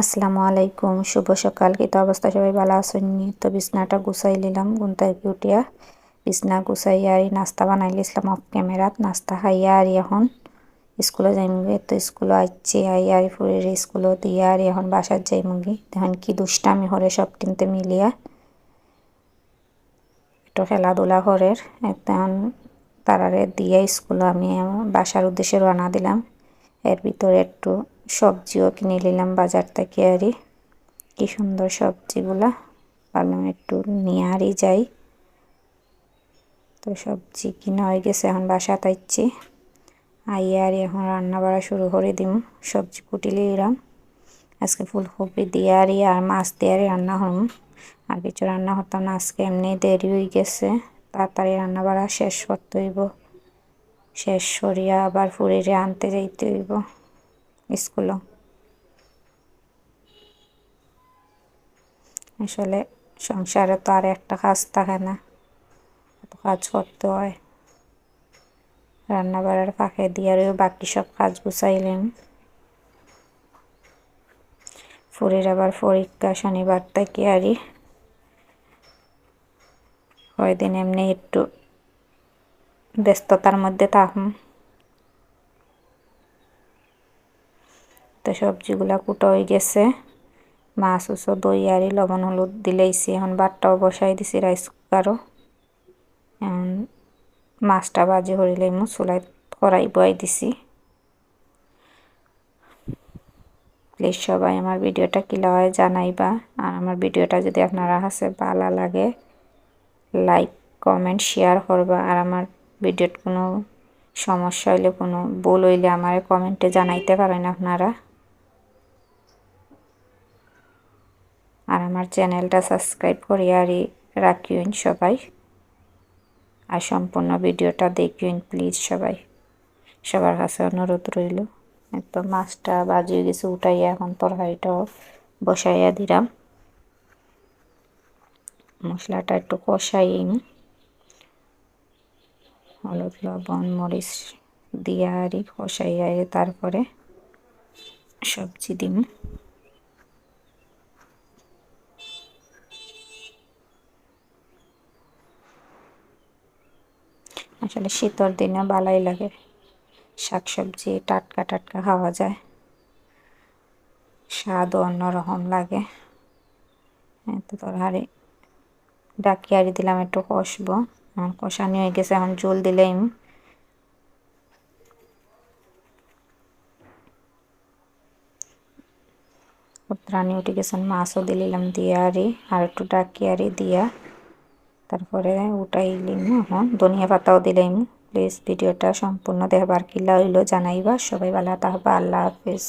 আসসালামু আলাইকুম, শুভ সকাল। কিন্তু অবস্থা? সবাই ভালো আসেননি তো বিছনাটা গুছাই নিলাম গুনতাই উঠিয়া। বিছনা গুছাইয়া আর নাস্তা বানাই লিসলাম অফ ক্যামেরাত নাস্তা খাইয়া আর এখন স্কুলে যাইমগে তো স্কুলে আইছি আই আর ফুরের স্কুলে দিয়া আর এখন বাসার যাইমগি তখন কি দুষ্টামি হরে সব কিনতে মিলিয়া। একটু খেলাধুলা করের এখন তারারে দিয়ে স্কুলে আমি বাসার উদ্দেশ্যে রওনা দিলাম। এর ভিতরে একটু সবজিও কিনে নিলাম বাজার থেকে আরই কি সুন্দর সবজিগুলা। ভাবলাম একটু নিয়ে আরই যাই। তো সবজি কিনা হয়ে গেছে, এখন বাসা তাইছি আই আর এখন রান্না বাড়া শুরু করে দিম, সবজি কুটিলে এরাম আজকে ফুলকপি দিয়ে আরই আর মাছ দিয়ে আরই রান্না হম। আর কিছু রান্না হতাম না, আজকে এমনি দেরি হয়ে গেছে। তাড়াতাড়ি রান্না বাড়া শেষ করতে হইব। শেষ সরিয়া আবার ফুরিয়ে আনতে যাইতে হইব। স্কুলও। আসলে সংসারে তো আর একটা কাজ থাকে না কাজ করতে হয়। রান্না বাড়ার ফাঁকে দিয়ে বাকি সব কাজ গুছাইলেন। ফুরির আবার পরীক্ষা শনিবার থেকে আরই কয়দিন এমনি একটু ব্যস্ততার মধ্যে থাকুন। তো সবজিগুলা কুটো হয়ে গেছে। মাছ উসো দই আরি লবণ, হলুদ দিলেইছি। এখন বাটটাও বসাই দিছি রাইস কুকারও এখন মাছটা বাজে হরিলে মু চুলাই কড়াই বয়াই দিছি। প্লিজ সবাই আমার ভিডিওটা কিলা হয় জানাইবা। আর আমার ভিডিওটা যদি আপনারা হাসে ভালো লাগে লাইক কমেন্ট শেয়ার করবা। আর আমার ভিডিওর কোনো সমস্যা হইলে, কোনো ভুল হইলে আমার কমেন্টে জানাইতে পারেন আপনারা। আর আমার চ্যানেলটা সাবস্ক্রাইব করিয়া আর রাখিউন সবাই। আর সম্পূর্ণ ভিডিওটা দেখিউন প্লিজ সবাই। সবার কাছে অনুরোধ রইল। তো মাছটা বাজিয়ে গেছে, উঠাইয়া এখন তরকারিটাও বসাইয়া দিলাম। মশলাটা একটু কষাই হলুদ, লবণ, মরিচ দিয়া আরি কষাইয়া তারপরে সবজি দিম। আসলে শীতর দিনে ভালোই লাগে। শাকসবজি, টাটকা টাটকা খাওয়া যায়। স্বাদও অন্যরকম লাগে। তো তোর হাড়ি ডাকি হাড়ি দিলাম একটু কষবো। কষানি হয়ে গেছে, এখন জল দিলেই। রানি উঠে গেছেন মাছও দিলাম, দিয়ে আরি আর একটু ডাকি আরি দিয়া। তারপরে উঠাইলি এখন ধনিয়া পাতাও দিলাম প্লিজ, ভিডিওটা সম্পূর্ণ দেখবার, কিল্লা হইল জানাইবা। সবাই ভালো থাকবা, আল্লাহ হাফিজ।